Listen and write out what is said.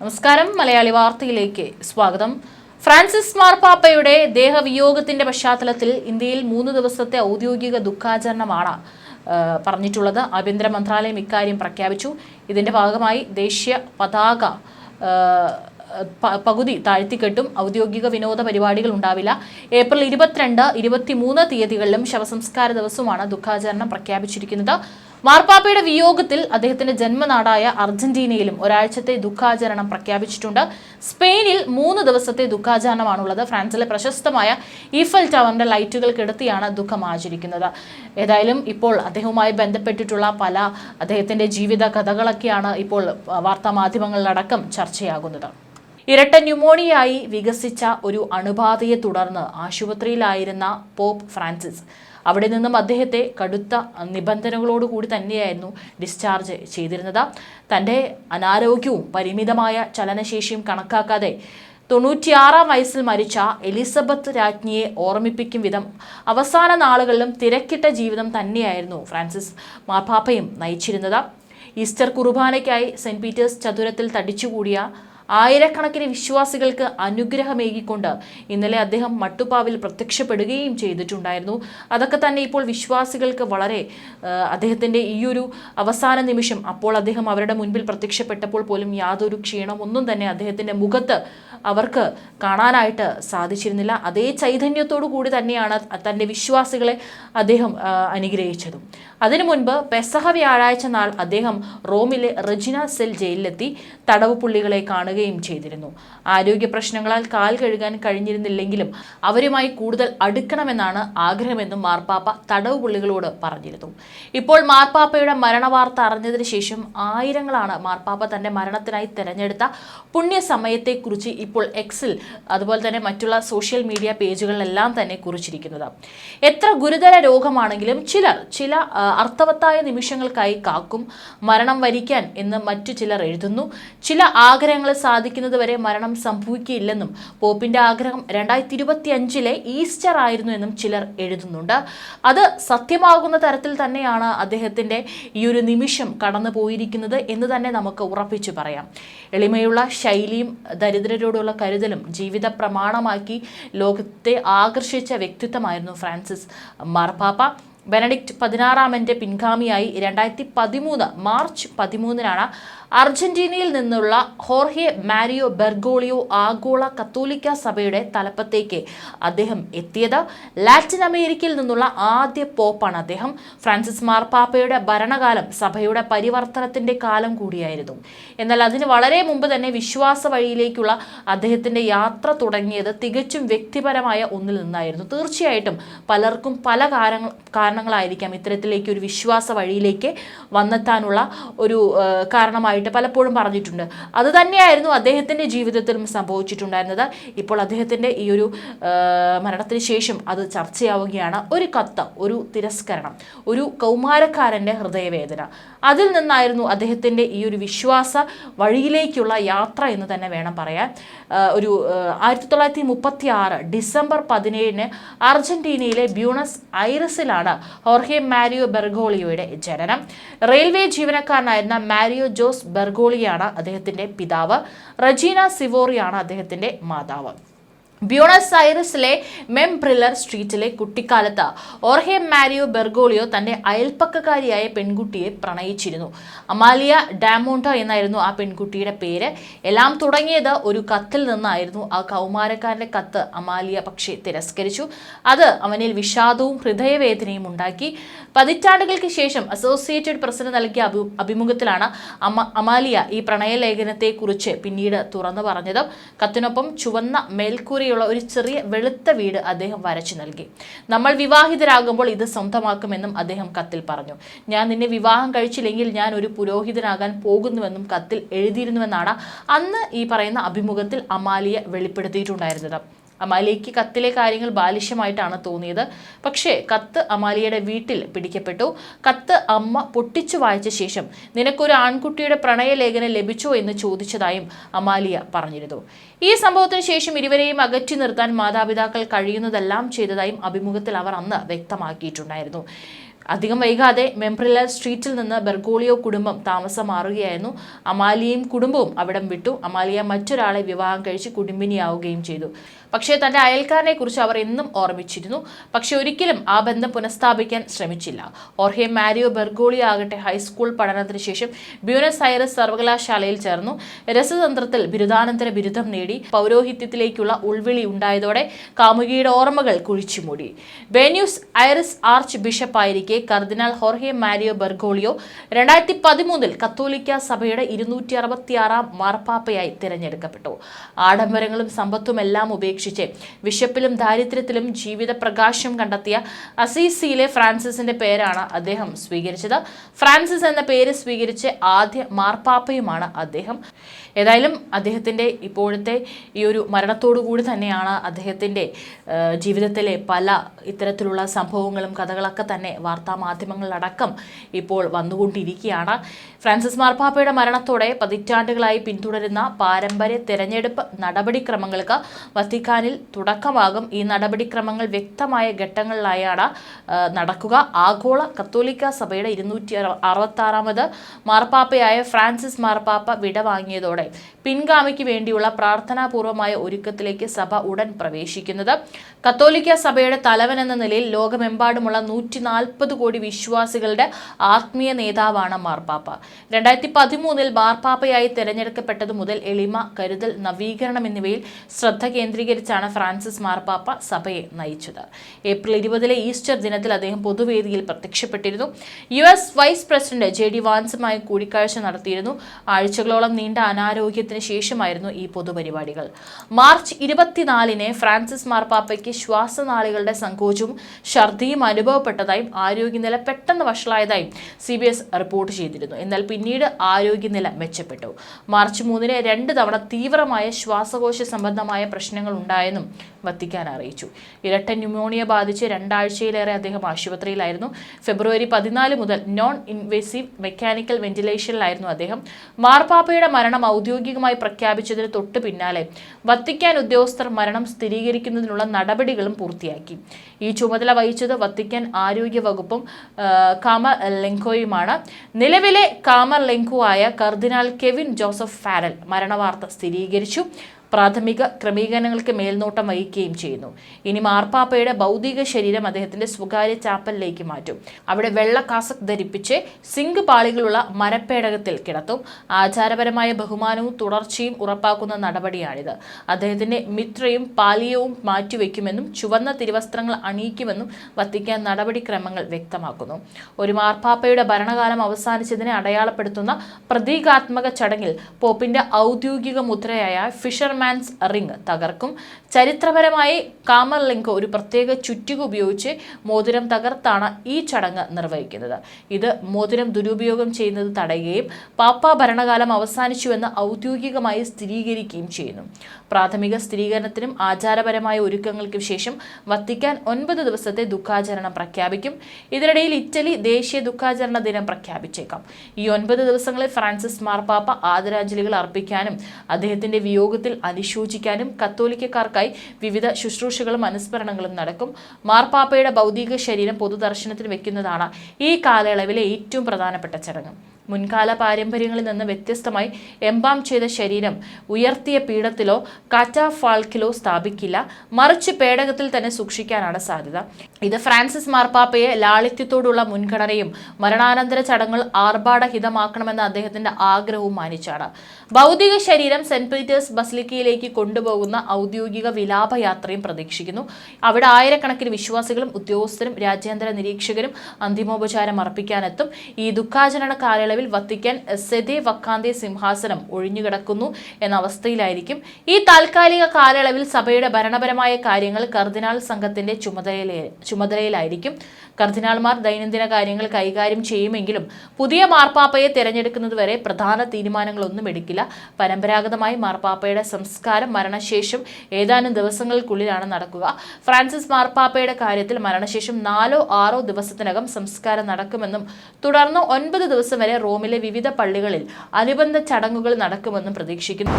നമസ്കാരം. മലയാളി വാർത്തയിലേക്ക് സ്വാഗതം. ഫ്രാൻസിസ് മാർപ്പാപ്പയുടെ ദേഹവിയോഗത്തിന്റെ പശ്ചാത്തലത്തിൽ ഇന്ത്യയിൽ മൂന്ന് ദിവസത്തെ ഔദ്യോഗിക ദുഃഖാചരണമാണ് പറഞ്ഞിട്ടുള്ളത്. ആഭ്യന്തര മന്ത്രാലയം ഇക്കാര്യം പ്രഖ്യാപിച്ചു. ഇതിന്റെ ഭാഗമായി ദേശീയ പതാക പകുതി താഴ്ത്തിക്കെട്ടും ഔദ്യോഗിക വിനോദ പരിപാടികൾ ഉണ്ടാവില്ല. ഏപ്രിൽ ഇരുപത്തിരണ്ട് ഇരുപത്തിമൂന്ന് തീയതികളിലും ശവസംസ്കാര ദിവസവുമാണ് ദുഃഖാചരണം പ്രഖ്യാപിച്ചിരിക്കുന്നത്. മാർപ്പാപ്പയുടെ വിയോഗത്തിൽ അദ്ദേഹത്തിന്റെ ജന്മനാടായ അർജന്റീനയിലും ഒരാഴ്ചത്തെ ദുഃഖാചരണം പ്രഖ്യാപിച്ചിട്ടുണ്ട്. സ്പെയിനിൽ മൂന്ന് ദിവസത്തെ ദുഃഖാചരണമാണുള്ളത്. ഫ്രാൻസിലെ പ്രശസ്തമായ ഈഫൽ ടവറിന്റെ ലൈറ്റുകൾ കെടുത്തിയാണ് ദുഃഖം ആചരിക്കുന്നത്. ഏതായാലും ഇപ്പോൾ അദ്ദേഹവുമായി ബന്ധപ്പെട്ടിട്ടുള്ള പല അദ്ദേഹത്തിന്റെ ജീവിത കഥകളൊക്കെയാണ് ഇപ്പോൾ വാർത്താ മാധ്യമങ്ങളിലടക്കം ചർച്ചയാകുന്നത്. ഇരട്ട ന്യൂമോണിയായി വികസിച്ച ഒരു അണുബാധയെ തുടർന്ന് ആശുപത്രിയിലായിരുന്ന പോപ്പ് ഫ്രാൻസിസ് അവിടെ നിന്നും അദ്ദേഹത്തെ കടുത്ത നിബന്ധനകളോടുകൂടി തന്നെയായിരുന്നു ഡിസ്ചാർജ് ചെയ്തിരുന്നത്. തന്റെ അനാരോഗ്യവും പരിമിതമായ ചലനശേഷിയും കണക്കാക്കാതെ തൊണ്ണൂറ്റിയാറാം വയസ്സിൽ മരിച്ച എലിസബത്ത് രാജ്ഞിയെ ഓർമ്മിപ്പിക്കും വിധം അവസാന നാളുകളിലും തിരക്കിട്ട ജീവിതം തന്നെയായിരുന്നു ഫ്രാൻസിസ് മാർപ്പാപ്പയും നയിച്ചിരുന്നത്. ഈസ്റ്റർ കുർബാനയ്ക്കായി സെന്റ് പീറ്റേഴ്സ് ചതുരത്തിൽ തടിച്ചുകൂടിയ ആയിരക്കണക്കിന് വിശ്വാസികൾക്ക് അനുഗ്രഹമേകിക്കൊണ്ട് ഇന്നലെ അദ്ദേഹം മട്ടുപ്പാവിൽ പ്രത്യക്ഷപ്പെടുകയും ചെയ്തിട്ടുണ്ടായിരുന്നു. അതൊക്കെ തന്നെ ഇപ്പോൾ വിശ്വാസികൾക്ക് വളരെ അദ്ദേഹത്തിന്റെ ഈ ഒരു അവസാന നിമിഷം അപ്പോൾ അദ്ദേഹം അവരുടെ മുൻപിൽ പ്രത്യക്ഷപ്പെട്ടപ്പോൾ പോലും യാതൊരു ക്ഷീണമൊന്നും തന്നെ അദ്ദേഹത്തിന്റെ മുഖത്ത് അവർക്ക് കാണാനായിട്ട് സാധിച്ചിരുന്നില്ല. അതേ ചൈതന്യത്തോടു കൂടി തന്നെയാണ് തന്റെ വിശ്വാസികളെ അദ്ദേഹം അനുഗ്രഹിച്ചതും. അതിനു മുൻപ് പെസഹ വ്യാഴാഴ്ച നാൾ അദ്ദേഹം റോമിലെ റെജിന സെൽ ജയിലിലെത്തി. തടവ് പുള്ളികളെ കാണുകയും ചെയ്തിരുന്നു. ആരോഗ്യ പ്രശ്നങ്ങളാൽ കാൽ കഴുകാൻ കഴിഞ്ഞിരുന്നില്ലെങ്കിലും അവരുമായി കൂടുതൽ അടുക്കണമെന്നാണ് ആഗ്രഹമെന്നും മാർപ്പാപ്പ തടവ് പുള്ളികളോട് പറഞ്ഞിരുന്നു. ഇപ്പോൾ മാർപ്പാപ്പയുടെ മരണവാർത്ത അറിഞ്ഞതിന് ശേഷം ആയിരങ്ങളാണ് മാർപ്പാപ്പ തന്റെ മരണത്തിനായി തെരഞ്ഞെടുത്ത പുണ്യസമയത്തെക്കുറിച്ച് ഇപ്പോൾ എക്സിൽ അതുപോലെ തന്നെ മറ്റുള്ള സോഷ്യൽ മീഡിയ പേജുകളിലെല്ലാം തന്നെ കുറിച്ചിരിക്കുന്നത്. എത്ര ഗുരുതര രോഗമാണെങ്കിലും ചിലർ ചില അർത്ഥവത്തായ നിമിഷങ്ങൾക്കായി കാക്കും മരണം വരിക്കാൻ എന്ന് മറ്റു ചിലർ എഴുതുന്നു. ചില ആഗ്രഹങ്ങൾ സാധിക്കുന്നത് വരെ മരണം സംഭവിക്കുകയില്ലെന്നും പോപ്പിന്റെ ആഗ്രഹം രണ്ടായിരത്തി ഇരുപത്തി അഞ്ചിലെ ഈസ്റ്റർ ആയിരുന്നു എന്നും ചിലർ എഴുതുന്നുണ്ട്. അത് സത്യമാകുന്ന തരത്തിൽ തന്നെയാണ് അദ്ദേഹത്തിന്റെ ഈ ഒരു നിമിഷം കടന്നു പോയിരിക്കുന്നത് എന്ന് തന്നെ നമുക്ക് ഉറപ്പിച്ചു പറയാം. എളിമയുള്ള ശൈലിയും ദരിദ്രരോടുള്ള കരുതലും ജീവിത പ്രമാണമാക്കി ലോകത്തെ ആകർഷിച്ച വ്യക്തിത്വമായിരുന്നു ഫ്രാൻസിസ് മാർപ്പാപ്പ ബെനഡിക്റ്റ് പതിനാറാമന്റെ പിൻഗാമിയായി രണ്ടായിരത്തി പതിമൂന്ന് മാർച്ച് പതിമൂന്നിനാണ് അർജന്റീനയിൽ നിന്നുള്ള ഹോർഹെ മാരിയോ ബെർഗോളിയോ ആഗോള കത്തോലിക്ക സഭയുടെ തലപ്പത്തേക്ക് അദ്ദേഹം എത്തിയത്. ലാറ്റിൻ അമേരിക്കയിൽ നിന്നുള്ള ആദ്യ പോപ്പാണ് അദ്ദേഹം. ഫ്രാൻസിസ് മാർപ്പാപ്പയുടെ ഭരണകാലം സഭയുടെ പരിവർത്തനത്തിന്റെ കാലം കൂടിയായിരുന്നു. എന്നാൽ അതിന് വളരെ മുമ്പ് തന്നെ വിശ്വാസ വഴിയിലേക്കുള്ള അദ്ദേഹത്തിന്റെ യാത്ര തുടങ്ങിയത് തികച്ചും വ്യക്തിപരമായ ഒന്നിൽ നിന്നായിരുന്നു. തീർച്ചയായിട്ടും പലർക്കും പല കാരണങ്ങൾ കാരണങ്ങളായിരിക്കാം ഇത്തരത്തിലേക്ക് ഒരു വിശ്വാസ വഴിയിലേക്ക് വന്നെത്താനുള്ള ഒരു ആ, കാരണമായിട്ട് പലപ്പോഴും പറഞ്ഞിട്ടുണ്ട്. അത് തന്നെയായിരുന്നു അദ്ദേഹത്തിന്റെ ജീവിതത്തിലും സംഭവിച്ചിട്ടുണ്ടായിരുന്നത്. ഇപ്പോൾ അദ്ദേഹത്തിന്റെ ഈ ഒരു മരണത്തിന് ശേഷം അത് ചർച്ചയാവുകയാണ്. ഒരു കത്ത് ഒരു തിരസ്കരണം ഒരു കൗമാരക്കാരന്റെ ഹൃദയവേദന. അതിൽ നിന്നായിരുന്നു അദ്ദേഹത്തിന്റെ ഈ ഒരു വിശ്വാസ വഴിയിലേക്കുള്ള യാത്ര എന്ന് തന്നെ വേണം പറയാൻ. ഒരു ആയിരത്തി തൊള്ളായിരത്തി മുപ്പത്തി ആറ് ഡിസംബർ പതിനേഴിന് അർജന്റീനയിലെ ബ്യൂണസ് ഐറസിലാണ് ഹോർഹെ മാരിയോ ബെർഗോളിയോയുടെ ജനനം. റെയിൽവേ ജീവനക്കാരനായിരുന്ന മാരിയോ ജോസ് ബെർഗോളിയാണ് അദ്ദേഹത്തിന്റെ പിതാവ്. റജീന സിവോറിയാണ് അദ്ദേഹത്തിന്റെ മാതാവ്. ബ്യൂണസ് ഐറിസിലെ മെംബ്രില്ലർ സ്ട്രീറ്റിലെ കുട്ടിക്കാലത്ത് ഓർഹെ മാരിയോ ബെർഗോളിയോ തന്റെ അയൽപ്പക്കക്കാരിയായ പെൺകുട്ടിയെ പ്രണയിച്ചിരുന്നു. അമാലിയ ഡാമോണ്ട എന്നായിരുന്നു ആ പെൺകുട്ടിയുടെ പേര്. എല്ലാം തുടങ്ങിയത് ഒരു കത്തിൽ നിന്നായിരുന്നു. ആ കൗമാരക്കാരന്റെ കത്ത് അമാലിയ പക്ഷേ തിരസ്കരിച്ചു. അത് അവനിൽ വിഷാദവും ഹൃദയവേദനയും ഉണ്ടാക്കി. പതിറ്റാണ്ടുകൾക്ക് ശേഷം അസോസിയേറ്റഡ് പ്രസിന് നൽകിയ അഭി അഭിമുഖത്തിലാണ് അമ അമാലിയ ഈ പ്രണയലേഖനത്തെക്കുറിച്ച് പിന്നീട് തുറന്നു പറഞ്ഞത്. കത്തിനൊപ്പം ചുവന്ന മേൽക്കൂരയുള്ള ഒരു ചെറിയ വെളുത്ത വീട് അദ്ദേഹം വരച്ചു നൽകി. നമ്മൾ വിവാഹിതരാകുമ്പോൾ ഇത് സ്വന്തമാക്കുമെന്നും അദ്ദേഹം കത്തിൽ പറഞ്ഞു. ഞാൻ നിന്നെ വിവാഹം കഴിച്ചില്ലെങ്കിൽ ഞാൻ ഒരു പുരോഹിതനാകാൻ പോകുന്നുവെന്നും കത്തിൽ എഴുതിയിരുന്നുവെന്നാണ് അന്ന് ഈ പറയുന്ന അഭിമുഖത്തിൽ അമാലിയ വെളിപ്പെടുത്തിയിട്ടുണ്ടായിരുന്നത്. അമാലിയയ്ക്ക് കത്തിലെ കാര്യങ്ങൾ ബാലിഷ്യമായിട്ടാണ് തോന്നിയത്. പക്ഷേ കത്ത് അമാലിയയുടെ വീട്ടിൽ പിടിക്കപ്പെട്ടു. കത്ത് അമ്മ പൊട്ടിച്ചു വായിച്ച ശേഷം നിനക്കൊരു ആൺകുട്ടിയുടെ പ്രണയലേഖനം ലഭിച്ചോ എന്ന് ചോദിച്ചതായും അമാലിയ പറഞ്ഞിരുന്നു. ഈ സംഭവത്തിന് ശേഷം ഇരുവരെയും അകറ്റി നിർത്താൻ മാതാപിതാക്കൾ കഴിയുന്നതെല്ലാം ചെയ്തതായും അഭിമുഖത്തിൽ അവർ അന്ന് വ്യക്തമാക്കിയിട്ടുണ്ടായിരുന്നു. അധികം വൈകാതെ മെംബ്രില സ്ട്രീറ്റിൽ നിന്ന് ബെർഗോളിയോ കുടുംബം താമസം മാറുകയായിരുന്നു. അമാലിയയും കുടുംബവും അവിടം വിട്ടു. അമാലിയ മറ്റൊരാളെ വിവാഹം കഴിച്ച് കുടുംബിനിയാവുകയും ചെയ്തു. പക്ഷേ തന്റെ അയൽക്കാരനെ കുറിച്ച് അവർ എന്നും ഓർമ്മിച്ചിരുന്നു. പക്ഷെ ഒരിക്കലും ആ ബന്ധം പുനഃസ്ഥാപിക്കാൻ ശ്രമിച്ചില്ല. ഓർഹെ മാരിയോ ബെർഗോളി ആകട്ടെ ഹൈസ്കൂൾ പഠനത്തിന് ശേഷം ബ്യൂണസ് ഐറസ് സർവകലാശാലയിൽ ചേർന്നു. രസതന്ത്രത്തിൽ ബിരുദാനന്തര ബിരുദം നേടി പൗരോഹിത്യത്തിലേക്കുള്ള ഉൾവിളി ഉണ്ടായതോടെ കാമുകിയുടെ ഓർമ്മകൾ കുഴിച്ചുമൂടി. ബെന്യൂസ് ഐറിസ് ആർച്ച് ബിഷപ്പായിരിക്കെ കർദിനാൾ ഹോർഹെ മാരിയോ ബെർഗോളിയോ രണ്ടായിരത്തി പതിമൂന്നിൽ കത്തോലിക്ക സഭയുടെ ഇരുന്നൂറ്റി അറുപത്തിയാറാം മാർപ്പാപ്പയായി തിരഞ്ഞെടുക്കപ്പെട്ടു. ആഡംബരങ്ങളും സമ്പത്തും എല്ലാം ഉപേക്ഷിച്ച് വിശപ്പിലും ദാരിദ്ര്യത്തിലും ജീവിത പ്രകാശം കണ്ടെത്തിയ അസീസിയിലെ ഫ്രാൻസിസിന്റെ പേരാണ് അദ്ദേഹം സ്വീകരിച്ചത്. ഫ്രാൻസിസ് എന്ന പേര് സ്വീകരിച്ച് ആദ്യ മാർപ്പാപ്പയുമാണ് അദ്ദേഹം. ഏതായാലും അദ്ദേഹത്തിന്റെ ഇപ്പോഴത്തെ ഈ ഒരു മരണത്തോടു കൂടി തന്നെയാണ് അദ്ദേഹത്തിന്റെ ജീവിതത്തിലെ പല ഇത്തരത്തിലുള്ള സംഭവങ്ങളും കഥകളൊക്കെ തന്നെ വാർത്താ മാധ്യമങ്ങളിലടക്കം ഇപ്പോൾ വന്നുകൊണ്ടിരിക്കുകയാണ്. ഫ്രാൻസിസ് മാർപ്പാപ്പയുടെ മരണത്തോടെ പതിറ്റാണ്ടുകളായി പിന്തുടരുന്ന പാരമ്പര്യ തെരഞ്ഞെടുപ്പ് നടപടിക്രമങ്ങൾക്ക് വത്തിക്കാനിൽ തുടക്കമാകും. ഈ നടപടിക്രമങ്ങൾ വ്യക്തമായ ഘട്ടങ്ങളിലായാണ് നടക്കുക. ആഗോള കത്തോലിക്ക സഭയുടെ ഇരുന്നൂറ്റി അറുപത്തി ആറാമത് മാർപ്പാപ്പയായ ഫ്രാൻസിസ് മാർപ്പാപ്പ വിടവാങ്ങിയതോടെ പിൻഗാമിക്ക് വേണ്ടിയുള്ള പ്രാർത്ഥനാപൂർവമായ ഒരുക്കത്തിലേക്ക് സഭ ഉടൻ പ്രവേശിക്കുന്നത്. കത്തോലിക്ക സഭയുടെ തലവൻ എന്ന നിലയിൽ ലോകമെമ്പാടുമുള്ള നൂറ്റി നാൽപ്പത് കോടി വിശ്വാസികളുടെ ആത്മീയ നേതാവാണ് മാർപ്പാപ്പ രണ്ടായിരത്തി പതിമൂന്നിൽ മാർപ്പാപ്പയായി തെരഞ്ഞെടുക്കപ്പെട്ടതു മുതൽ എളിമ കരുതൽ നവീകരണം എന്നിവയിൽ ശ്രദ്ധ കേന്ദ്രീകരിച്ചാണ് ഫ്രാൻസിസ് മാർപ്പാപ്പ സഭയെ നയിച്ചത്. ഏപ്രിൽ ഇരുപതിലെ ഈസ്റ്റർ ദിനത്തിൽ അദ്ദേഹം പൊതുവേദിയിൽ പ്രത്യക്ഷപ്പെട്ടിരുന്നു. U S vice president J D വാൻസുമായി കൂടിക്കാഴ്ച നടത്തിയിരുന്നു. ആഴ്ചകളോളം നീണ്ട അനാരോഗ്യത്തിന് ശേഷമായിരുന്നു ഈ പൊതുപരിപാടികൾ. മാർച്ച് ഇരുപത്തിനാലിന് ഫ്രാൻസിസ് മാർപ്പാപ്പയ്ക്ക് ശ്വാസനാളികളുടെ സങ്കോചവും ഛർദിയും അനുഭവപ്പെട്ടതായും ആരോഗ്യനില പെട്ടെന്ന് വഷളായതായി സി ബി എസ് റിപ്പോർട്ട് ചെയ്തിരുന്നു. എന്നാൽ പിന്നീട് ആരോഗ്യനില മെച്ചപ്പെട്ടു. മാർച്ച് മൂന്നിന് രണ്ട് തവണ തീവ്രമായ ശ്വാസകോശ സംബന്ധമായ പ്രശ്നങ്ങൾ ഉണ്ടായെന്നും വത്തിക്കാൻ അറിയിച്ചു. ഇരട്ട ന്യൂമോണിയ ബാധിച്ച് രണ്ടാഴ്ചയിലേറെ അദ്ദേഹം ആശുപത്രിയിലായിരുന്നു. ഫെബ്രുവരി പതിനാല് മുതൽ നോൺ ഇൻവേസീവ് മെക്കാനിക്കൽ വെന്റിലേഷനിലായിരുന്നു അദ്ദേഹം. മാർപ്പാപ്പയുടെ മരണം ഔദ്യോഗികമായി പ്രഖ്യാപിച്ചതിന് തൊട്ട് പിന്നാലെ വത്തിക്കാൻ ഉദ്യോഗസ്ഥർ മരണം സ്ഥിരീകരിക്കുന്നതിനുള്ള നടപടികളും പൂർത്തിയാക്കി. ഈ ചുമതല വഹിച്ചത് വത്തിക്കാൻ ആരോഗ്യ വകുപ്പും കാമർ ലെങ്കോയുമാണ് നിലവിലെ കാമർ ലെങ്കോ ആയ കർദിനാൾ കെവിൻ ജോസഫ് ഫാരൽ മരണവാർത്ത സ്ഥിരീകരിച്ചു. പ്രാഥമിക ക്രമീകരണങ്ങൾക്ക് മേൽനോട്ടം വഹിക്കുകയും ചെയ്യുന്നു. ഇനി മാർപ്പാപ്പയുടെ ഭൗതിക ശരീരം അദ്ദേഹത്തിന്റെ സ്വകാര്യ ചാപ്പലിലേക്ക് മാറ്റും. അവിടെ വെള്ള കാസക് ധരിപ്പിച്ച് സിങ്ക് പാളികളുള്ള മരപ്പേടകത്തിൽ കിടത്തും. ആചാരപരമായ ബഹുമാനവും തുടർച്ചയും ഉറപ്പാക്കുന്ന നടപടിയാണിത്. അദ്ദേഹത്തിന്റെ മിത്രയും പാലിയവും മാറ്റിവെക്കുമെന്നും ചുവന്ന തിരുവസ്ത്രങ്ങൾ അണിയിക്കുമെന്നും വത്തിക്കാൻ നടപടിക്രമങ്ങൾ വ്യക്തമാക്കുന്നു. ഒരു മാർപ്പാപ്പയുടെ ഭരണകാലം അവസാനിച്ചതിനെ അടയാളപ്പെടുത്തുന്ന പ്രതീകാത്മക ചടങ്ങിൽ പോപ്പിന്റെ ഔദ്യോഗിക മുദ്രയായ ഫിഷർമാൻസ് റിംഗ് തകർക്കും. ചരിത്രപരമായി കാമർ ലിങ്ക് ഒരു പ്രത്യേക ചുറ്റിക ഉപയോഗിച്ച് മോതിരം തകർത്താണ് ഈ ചടങ്ങ് നിർവഹിക്കുന്നത്. ഇത് മോതിരം ദുരുപയോഗം ചെയ്യുന്നത് തടയുകയും പാപ്പ ഭരണകാലം അവസാനിച്ചുവെന്ന് ഔദ്യോഗികമായി സ്ഥിരീകരിക്കുകയും ചെയ്യുന്നു. പ്രാഥമിക സ്ഥിരീകരണത്തിനും ആചാരപരമായ ഒരുക്കങ്ങൾക്കും ശേഷം വത്തിക്കാൻ ഒൻപത് ദിവസത്തെ ദുഃഖാചരണം പ്രഖ്യാപിക്കും. ഇതിനിടയിൽ ഇറ്റലി ദേശീയ ദുഃഖാചരണ ദിനം പ്രഖ്യാപിച്ചേക്കാം. ഈ ഒൻപത് ദിവസങ്ങളിൽ ഫ്രാൻസിസ് മാർപ്പാപ്പ ആദരാഞ്ജലികൾ അർപ്പിക്കാനും അദ്ദേഹത്തിന്റെ വിയോഗത്തിൽ അനുശോചിക്കാനും കത്തോലിക്കക്കാർക്കായി വിവിധ ശുശ്രൂഷകളും അനുസ്മരണങ്ങളും നടക്കും. മാർപ്പാപ്പയുടെ ഭൗതിക ശരീരം പൊതുദർശനത്തിന് വെക്കുന്നതാണ് ഈ കാലയളവിലെ ഏറ്റവും പ്രധാനപ്പെട്ട ചടങ്ങ്. മുൻകാല പാരമ്പര്യങ്ങളിൽ നിന്ന് വ്യത്യസ്തമായി എംബാം ചെയ്ത ശരീരം ഉയർത്തിയ പീഠത്തിലോ കാറ്റാഫാൾക്കിലോ സ്ഥാപിക്കില്ല. മറിച്ച് പേടകത്തിൽ തന്നെ സൂക്ഷിക്കാനാണ് സാധ്യത. ഇത് ഫ്രാൻസിസ് മാർപ്പാപ്പയെ ലാളിത്യത്തോടുള്ള മുൻഗണനയും മരണാനന്തര ചടങ്ങുകൾ ആർഭാടഹിതമാക്കണമെന്ന അദ്ദേഹത്തിന്റെ ആഗ്രഹവും മാനിച്ചാണ്. ഭൗതിക ശരീരം സെന്റ് പീറ്റേഴ്സ് ബസിലിക്കയിലേക്ക് കൊണ്ടുപോകുന്ന ഔദ്യോഗിക വിലാപയാത്രയും പ്രതീക്ഷിക്കുന്നു. അവിടെ ആയിരക്കണക്കിന് വിശ്വാസികളും ഉദ്യോഗസ്ഥരും രാജ്യാന്തര നിരീക്ഷകരും അന്തിമോപചാരം അർപ്പിക്കാനെത്തും. ഈ ദുഃഖാചരണ കാലയളവിൽ വത്തിക്കാൻ സെദെ വക്കാന്തെ സിംഹാസനം ഒഴിഞ്ഞുകിടക്കുന്നു എന്ന അവസ്ഥയിലായിരിക്കും ഈ താൽക്കാലിക കാലയളവിൽ സഭയുടെ ഭരണപരമായ കാര്യങ്ങൾ കർദിനാൾ സംഘത്തിന്റെ ചുമതലയിലെ ചുമതലയിലായിരിക്കും. കർദിനാൾമാർ ദൈനംദിന കാര്യങ്ങൾ കൈകാര്യം ചെയ്യുമെങ്കിലും പുതിയ മാർപ്പാപ്പയെ തിരഞ്ഞെടുക്കുന്നതുവരെ പ്രധാന തീരുമാനങ്ങളൊന്നും എടുക്കില്ല. പരമ്പരാഗതമായി മാർപ്പാപ്പയുടെ സംസ്കാരം മരണശേഷം ഏതാനും ദിവസങ്ങൾക്കുള്ളിലാണ് നടക്കുക. ഫ്രാൻസിസ് മാർപ്പാപ്പയുടെ കാര്യത്തിൽ മരണശേഷം നാലോ ആറോ ദിവസത്തിനകം സംസ്കാരം നടക്കുമെന്നും തുടർന്ന് ഒൻപത് ദിവസം വരെ റോമിലെ വിവിധ പള്ളികളിൽ അനുബന്ധ ചടങ്ങുകൾ നടക്കുമെന്നും പ്രതീക്ഷിക്കുന്നു.